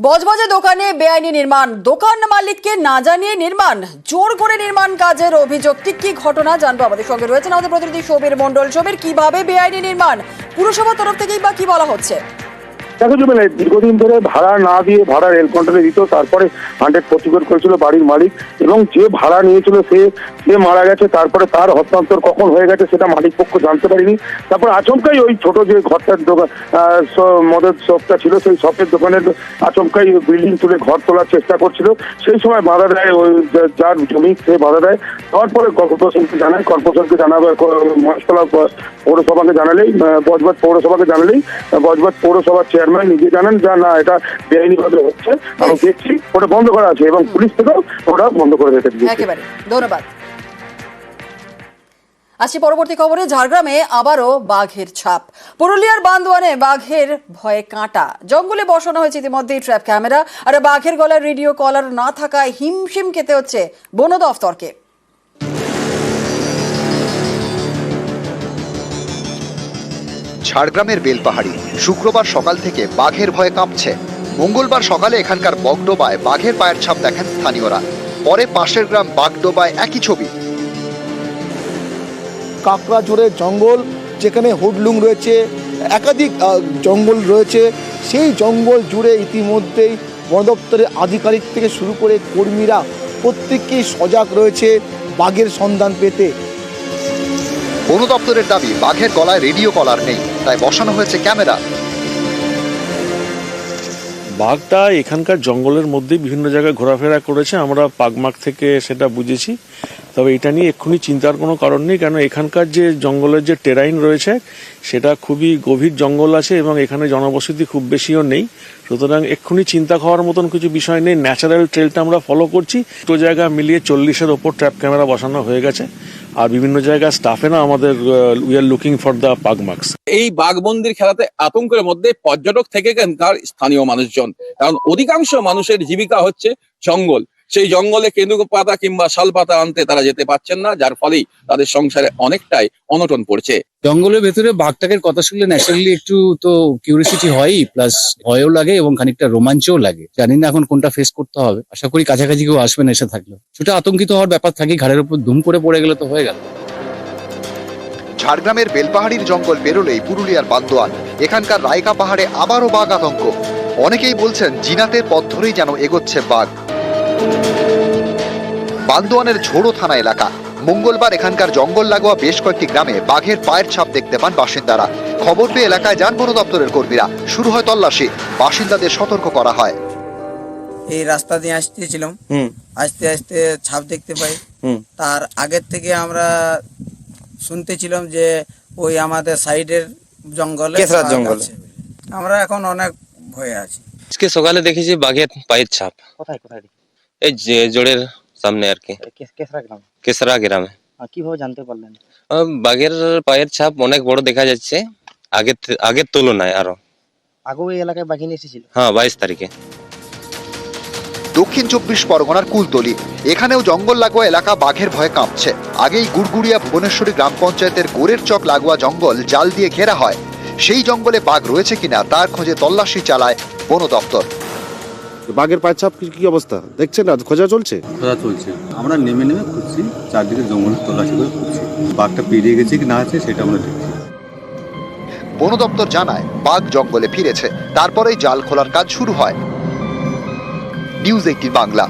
বজবজে দোকানে বেআইনি নির্মাণ। দোকান মালিককে না জানিয়ে নির্মাণ। জোর করে নির্মাণ কাজের অভিযোগ। ঠিক কি ঘটনা জানব আমাদের সঙ্গে রয়েছেন আমাদের প্রতিনিধি সবির মন্ডল সবির কীভাবে বেআইনি নির্মাণ? পুরসভার তরফ থেকেই বা কি বলা হচ্ছে? দেখো মানে দীর্ঘদিন ধরে ভাড়া না দিয়ে ভাড়া রেল কন্ট্রোলে দিত, তারপরে হান্ড্রেড প্রতিকোধ করেছিল বাড়ির মালিক, এবং যে ভাড়া নিয়েছিল সে সে মারা গেছে, তারপরে তার হস্তান্তর কখন হয়ে গেছে সেটা মালিক পক্ষ জানতে পারিনি। তারপর আচমকাই ওই ছোট যে ঘরটার দোকান মদের শপটা ছিল, সেই শপের দোকানের আচমকাই বিল্ডিং তুলে ঘর তোলার চেষ্টা করছিল। সেই সময় বাধা দেয় ওই যার জমি সে বাধা দেয়। তারপরে কর্পোরেশনকে জানায়, কর্পোরেশনকে জানাবে মহেশতলা পৌরসভাকে জানালেই বজবজ পৌরসভাকে জানালেই বজবজ পৌরসভার চেয়ারম্যান নিজে জানান যা না এটা বেআইনিভাবে হচ্ছে। আমি দেখছি ওটা বন্ধ করা আছে এবং পুলিশ থেকেও ওটা বন্ধ করে রেখে দিয়েছে। একেবারে ধন্যবাদ। আসছি পরবর্তী খবরে ঝাড়গ্রামে আবারও বাঘের ছাপ। পুরুলিয়ার বান্দোয়ানে বাঘের ভয়ে কাঁটা। জঙ্গলে বসানো হয়েছে ইতিমধ্যেই ট্র্যাপ ক্যামেরা। আর বাঘের গলায় রেডিও কলার না থাকায় হিমশিম খেতে হচ্ছে বন দফতরকে ঝাড়গ্রামের বেলপাহাড়ি। শুক্রবার সকাল থেকে বাঘের ভয়ে কাঁপছে। মঙ্গলবার সকালে এখানকার বগডোবায় বাঘের পায়ের ছাপ দেখেন স্থানীয়রা। পরে পাশের গ্রাম বাগডোবায় একই ছবি। কাঁকড়া জোরে জঙ্গল যেখানে হুডলুং রয়েছে একাধিক জঙ্গল রয়েছে সেই জঙ্গল জুড়ে ইতিমধ্যেই বন দপ্তরের আধিকারিক থেকে শুরু করে কর্মীরা প্রত্যেকেই সজাগ রয়েছে বাঘের সন্ধান পেতে। বন দপ্তরের দাবি বাঘের গলায় রেডিও কলার নেই। তাই বসানো হয়েছে ক্যামেরা। বাঘটা এখানকার জঙ্গলের মধ্যে বিভিন্ন জায়গায় ঘোরাফেরা করেছে। আমরা পাগমাক থেকে সেটা বুঝেছি। তবে এটা নিয়ে এক্ষুনি চিন্তার কোনো কারণ নেই, কেন এখানকার যে জঙ্গলের যে টেরাইন রয়েছে, সেটা খুবই গভীর জঙ্গল আছে এবং এখানে জনবসতি খুব বেশিও নেই। সুতরাং এক্ষুনি চিন্তা খাওয়ার মতন কিছু বিষয় নেই। ন্যাচারাল ট্রেলটা আমরা ফলো করছি। দুটো জায়গা মিলিয়ে চল্লিশের ওপর ট্র্যাপ ক্যামেরা বসানো হয়ে গেছে। আর বিভিন্ন জায়গায় স্টাফে না আমাদের we are looking for the pugmarks এই বাঘবন্দির খেলাতে আতঙ্কের মধ্যে পর্যটক থেকে তার স্থানীয় মানুষজন। কারণ অধিকাংশ মানুষের জীবিকা হচ্ছে জঙ্গল। সেই জঙ্গলে কেঁদু পাতা কিংবা শাল পাতা আনতে তারা যেতে পারছেন না যার ফলেই তাদের সংসারে অনেকটাই অনটন পড়ছে। জঙ্গলের ভেতরে বাঘটাকের কথা শুনলে ন্যাচারালি একটু তো কিউরিয়াসিটি হয়ই প্লাস ভয়ও লাগে এবং খানিকটা রোমাঞ্চও লাগে। জানি না এখন কোনটা ফেস করতে হবে। আশা করি কাছাকাছি কেউ আসবে না এসে থাকলেও। সেটা আতঙ্কিত হওয়ার ব্যাপার থাকে ঘাড়ের উপর ধুম করে পড়ে গেলে তো হয়ে গেল। ঝাড়গ্রামের বেলপাহাড়ির জঙ্গল বেরোলেই পুরুলিয়ার বান্দোয়ান এখানকার রায়কা পাহাড়ে আবারও বাঘ আতঙ্ক। অনেকেই বলছেন জিনাতের পথ ধরেই যেন এগোচ্ছে বাঘ। বান্দোয়ানের ঝোড়ো থানা এলাকা। মঙ্গলবার এখানকার জঙ্গল লাগোয়া বেশ কয়েকটি গ্রামে বাঘের পায়ের ছাপ দেখতে পান বাসিন্দারা। খবর পেয়ে এলাকায় যান বন দপ্তরের কর্মীরা। শুরু হয় তল্লাশি। বাসিন্দাদের সতর্ক করা হয়। এই রাস্তা দিয়ে আসতেছিলাম। আস্তে আস্তে ছাপ দেখতে পাই। হুম। তার আগের থেকে আমরা শুনতেছিলাম যে ওই আমাদের সাইডের জঙ্গলে বাঘ আমরা এখন অনেক ভয়ে আছি। আজকে সকালে দেখেছি বাঘের পায়ের ছাপ। কোথায় কোথায় এই যে জোড়ের সামনে আর কি। কেসরা গ্রাম? কেসরা গ্রামে। কীভাবে জানতে পারলেন? বাঘের পায়ের ছাপ অনেক বড় দেখা যাচ্ছে আগের আগের তুলনায় আরও। আগেও এই এলাকায় বাঘিনী এসেছিল? হ্যাঁ বাইশ তারিখে। দক্ষিণ চব্বিশ পরগনার কুলতলি। এখানেও জঙ্গল লাগোয়া এলাকা বাঘের ভয়ে কাঁপছে। আগেই গুড়গুড়িয়া ভুবনেশ্বরী গ্রাম পঞ্চায়েতের গোরের চক লাগোয়া জঙ্গল জাল দিয়ে ঘেরা হয়। সেই জঙ্গলে বাঘ রয়েছে কিনা তার খোঁজে তল্লাশি চালায় বন দপ্তর বাঘের পায়ের ছাপ কি- কি অবস্থা? দেখছেন না? খোঁজা চলছে? খোঁজা চলছে। আমরা নেমে নেমে খুঁজছি চারদিকে জঙ্গল তল্লাশি করে খুঁজছি। বাঘটা পেরিয়ে গেছে কি না আছে সেটা আমরা দেখছি। বন দপ্তর জানায় বাঘ জঙ্গলে ফিরেছে। তারপরেই জাল খোলার কাজ শুরু হয়। News eighteen Bangla.